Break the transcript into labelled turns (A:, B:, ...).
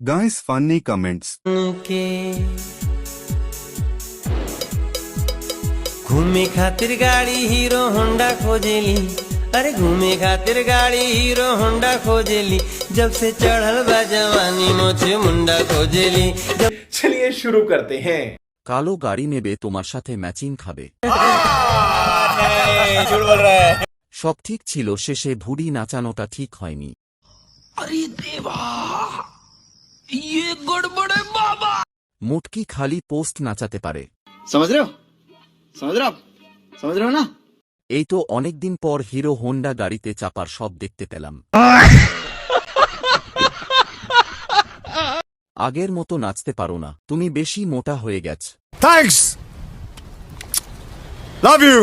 A: Guys, funny comments.
B: के घूमे खातिर गाड़ी हीरो होंडा खोजेली अरे घूमे खातिर गाड़ी हीरो होंडा खोजेली जब से चढ़ल बा जवानी मोछे मुंडा खोजेली जब
C: चलिए शुरू करते हैं
D: কালো গাড়ি নেবে তোমার সাথে ম্যাচিং খাবে সব ঠিক ছিল শেষে ভুড়ি নাচানোটা ঠিক হয়নি ইয়ে গড়বড়ে বাবা মুটকি খালি পোস্ট নাচাতে পারে
E: সমাজ রেও সমাজ রেও সমাজ রেও না
D: এই তো অনেকদিন পর হিরো হোন্ডা গাড়িতে চাপার সব দেখতে পেলাম। আগের মতো নাচতে পারো না। তুমি বেশি মোটা হয়ে গেছ।
A: Thanks love you